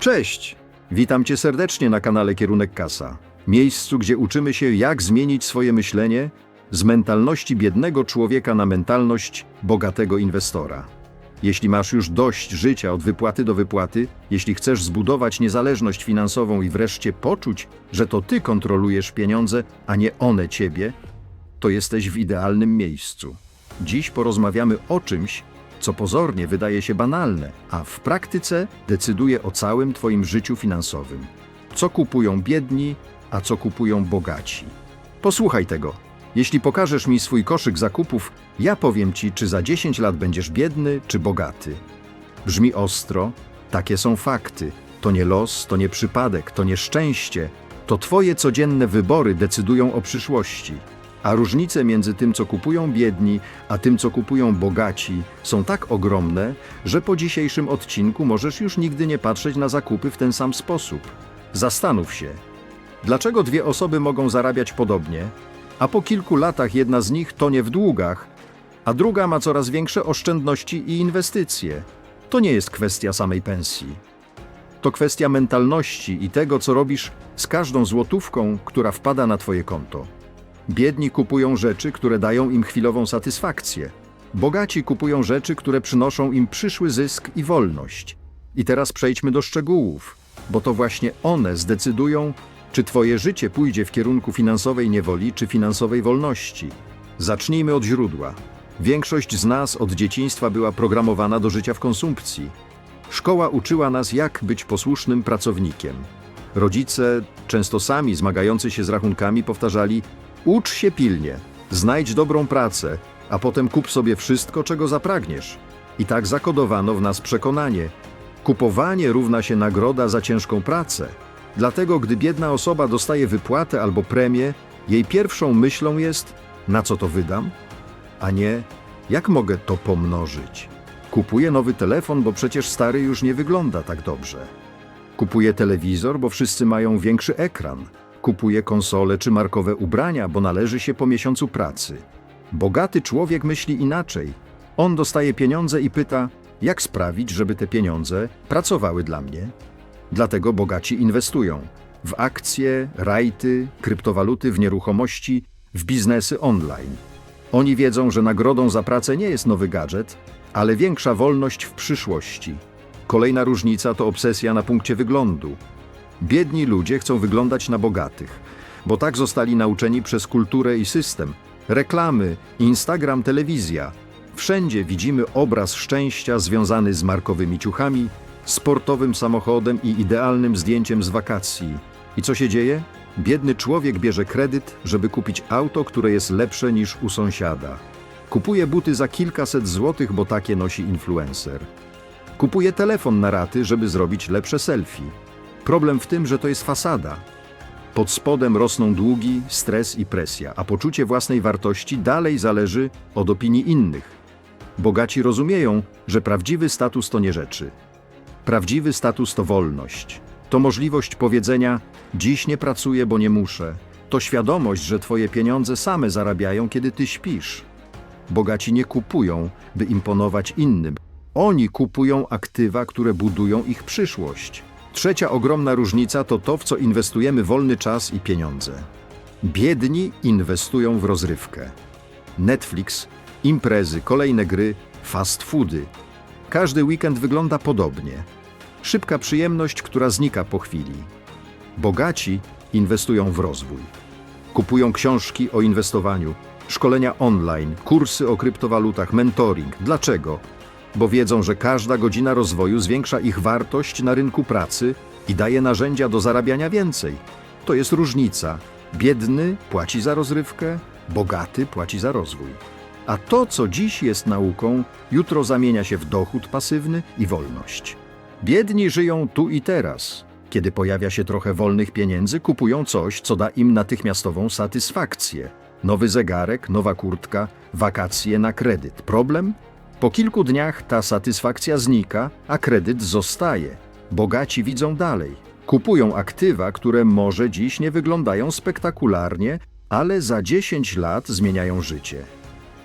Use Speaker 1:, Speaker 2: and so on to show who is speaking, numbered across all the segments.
Speaker 1: Cześć! Witam Cię serdecznie na kanale Kierunek Kasa. Miejscu, gdzie uczymy się, jak zmienić swoje myślenie z mentalności biednego człowieka na mentalność bogatego inwestora. Jeśli masz już dość życia od wypłaty do wypłaty, jeśli chcesz zbudować niezależność finansową i wreszcie poczuć, że to Ty kontrolujesz pieniądze, a nie one Ciebie, to jesteś w idealnym miejscu. Dziś porozmawiamy o czymś, co pozornie wydaje się banalne, a w praktyce decyduje o całym Twoim życiu finansowym. Co kupują biedni, a co kupują bogaci. Posłuchaj tego. Jeśli pokażesz mi swój koszyk zakupów, ja powiem Ci, czy za 10 lat będziesz biedny, czy bogaty. Brzmi ostro, takie są fakty. To nie los, to nie przypadek, to nie szczęście. To Twoje codzienne wybory decydują o przyszłości. A różnice między tym, co kupują biedni, a tym, co kupują bogaci, są tak ogromne, że po dzisiejszym odcinku możesz już nigdy nie patrzeć na zakupy w ten sam sposób. Zastanów się, dlaczego dwie osoby mogą zarabiać podobnie, a po kilku latach jedna z nich tonie w długach, a druga ma coraz większe oszczędności i inwestycje. To nie jest kwestia samej pensji. To kwestia mentalności i tego, co robisz z każdą złotówką, która wpada na Twoje konto. Biedni kupują rzeczy, które dają im chwilową satysfakcję. Bogaci kupują rzeczy, które przynoszą im przyszły zysk i wolność. I teraz przejdźmy do szczegółów, bo to właśnie one zdecydują, czy Twoje życie pójdzie w kierunku finansowej niewoli czy finansowej wolności. Zacznijmy od źródła. Większość z nas od dzieciństwa była programowana do życia w konsumpcji. Szkoła uczyła nas, jak być posłusznym pracownikiem. Rodzice, często sami zmagający się z rachunkami, powtarzali: Ucz się pilnie, znajdź dobrą pracę, a potem kup sobie wszystko, czego zapragniesz. I tak zakodowano w nas przekonanie: kupowanie równa się nagroda za ciężką pracę. Dlatego, gdy biedna osoba dostaje wypłatę albo premię, jej pierwszą myślą jest: na co to wydam? A nie, jak mogę to pomnożyć? Kupuję nowy telefon, bo przecież stary już nie wygląda tak dobrze. Kupuję telewizor, bo wszyscy mają większy ekran. Kupuję konsole czy markowe ubrania, bo należy się po miesiącu pracy. Bogaty człowiek myśli inaczej. On dostaje pieniądze i pyta, jak sprawić, żeby te pieniądze pracowały dla mnie. Dlatego bogaci inwestują w akcje, rajty, kryptowaluty, w nieruchomości, w biznesy online. Oni wiedzą, że nagrodą za pracę nie jest nowy gadżet, ale większa wolność w przyszłości. Kolejna różnica to obsesja na punkcie wyglądu. Biedni ludzie chcą wyglądać na bogatych, bo tak zostali nauczeni przez kulturę i system. Reklamy, Instagram, telewizja. Wszędzie widzimy obraz szczęścia związany z markowymi ciuchami, sportowym samochodem i idealnym zdjęciem z wakacji. I co się dzieje? Biedny człowiek bierze kredyt, żeby kupić auto, które jest lepsze niż u sąsiada. Kupuje buty za kilkaset złotych, bo takie nosi influencer. Kupuje telefon na raty, żeby zrobić lepsze selfie. Problem w tym, że to jest fasada. Pod spodem rosną długi, stres i presja, a poczucie własnej wartości dalej zależy od opinii innych. Bogaci rozumieją, że prawdziwy status to nie rzeczy. Prawdziwy status to wolność. To możliwość powiedzenia: Dziś nie pracuję, bo nie muszę. To świadomość, że Twoje pieniądze same zarabiają, kiedy Ty śpisz. Bogaci nie kupują, by imponować innym. Oni kupują aktywa, które budują ich przyszłość. Trzecia ogromna różnica to to, w co inwestujemy wolny czas i pieniądze. Biedni inwestują w rozrywkę. Netflix, imprezy, kolejne gry, fast foody. Każdy weekend wygląda podobnie. Szybka przyjemność, która znika po chwili. Bogaci inwestują w rozwój. Kupują książki o inwestowaniu, szkolenia online, kursy o kryptowalutach, mentoring. Dlaczego? Bo wiedzą, że każda godzina rozwoju zwiększa ich wartość na rynku pracy i daje narzędzia do zarabiania więcej. To jest różnica. Biedny płaci za rozrywkę, bogaty płaci za rozwój. A to, co dziś jest nauką, jutro zamienia się w dochód pasywny i wolność. Biedni żyją tu i teraz. Kiedy pojawia się trochę wolnych pieniędzy, kupują coś, co da im natychmiastową satysfakcję. Nowy zegarek, nowa kurtka, wakacje na kredyt. Problem? Po kilku dniach ta satysfakcja znika, a kredyt zostaje. Bogaci widzą dalej. Kupują aktywa, które może dziś nie wyglądają spektakularnie, ale za 10 lat zmieniają życie.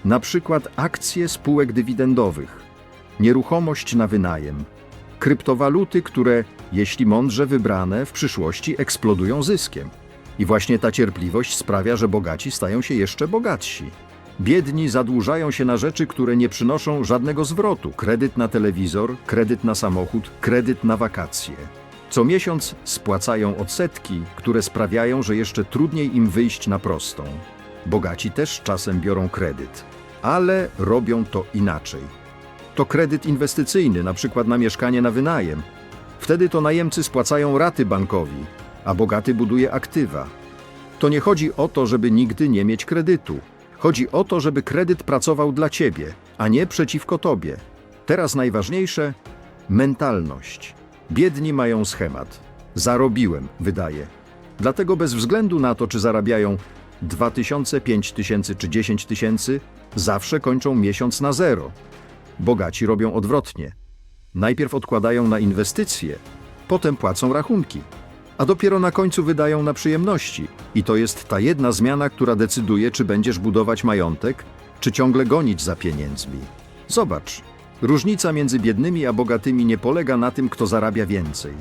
Speaker 1: Na przykład akcje spółek dywidendowych, nieruchomość na wynajem, kryptowaluty, które, jeśli mądrze wybrane, w przyszłości eksplodują zyskiem. I właśnie ta cierpliwość sprawia, że bogaci stają się jeszcze bogatsi. Biedni zadłużają się na rzeczy, które nie przynoszą żadnego zwrotu: kredyt na telewizor, kredyt na samochód, kredyt na wakacje. Co miesiąc spłacają odsetki, które sprawiają, że jeszcze trudniej im wyjść na prostą. Bogaci też czasem biorą kredyt, ale robią to inaczej. To kredyt inwestycyjny, na przykład na mieszkanie na wynajem. Wtedy to najemcy spłacają raty bankowi, a bogaty buduje aktywa. To nie chodzi o to, żeby nigdy nie mieć kredytu. Chodzi o to, żeby kredyt pracował dla ciebie, a nie przeciwko tobie. Teraz najważniejsze mentalność. Biedni mają schemat. Zarobiłem, wydaje. Dlatego bez względu na to, czy zarabiają 2000, 5000 czy 10 tysięcy, zawsze kończą miesiąc na zero. Bogaci robią odwrotnie. Najpierw odkładają na inwestycje, potem płacą rachunki, a dopiero na końcu wydają na przyjemności. I to jest ta jedna zmiana, która decyduje, czy będziesz budować majątek, czy ciągle gonić za pieniędzmi. Zobacz, różnica między biednymi a bogatymi nie polega na tym, kto zarabia więcej.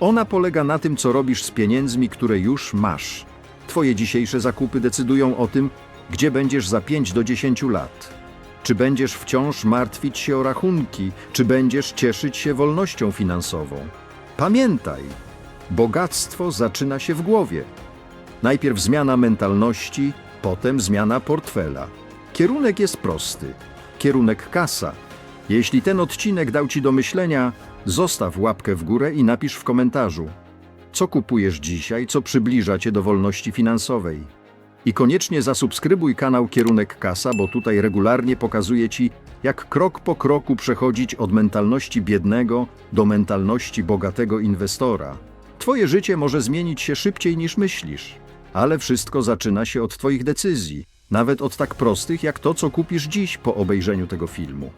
Speaker 1: Ona polega na tym, co robisz z pieniędzmi, które już masz. Twoje dzisiejsze zakupy decydują o tym, gdzie będziesz za 5 do 10 lat. Czy będziesz wciąż martwić się o rachunki, czy będziesz cieszyć się wolnością finansową? Pamiętaj, bogactwo zaczyna się w głowie. Najpierw zmiana mentalności, potem zmiana portfela. Kierunek jest prosty. Kierunek kasa. Jeśli ten odcinek dał Ci do myślenia, zostaw łapkę w górę i napisz w komentarzu, co kupujesz dzisiaj, co przybliża Cię do wolności finansowej. I koniecznie zasubskrybuj kanał Kierunek Kasa, bo tutaj regularnie pokazuję Ci, jak krok po kroku przechodzić od mentalności biednego do mentalności bogatego inwestora. Twoje życie może zmienić się szybciej niż myślisz, ale wszystko zaczyna się od Twoich decyzji, nawet od tak prostych jak to, co kupisz dziś po obejrzeniu tego filmu.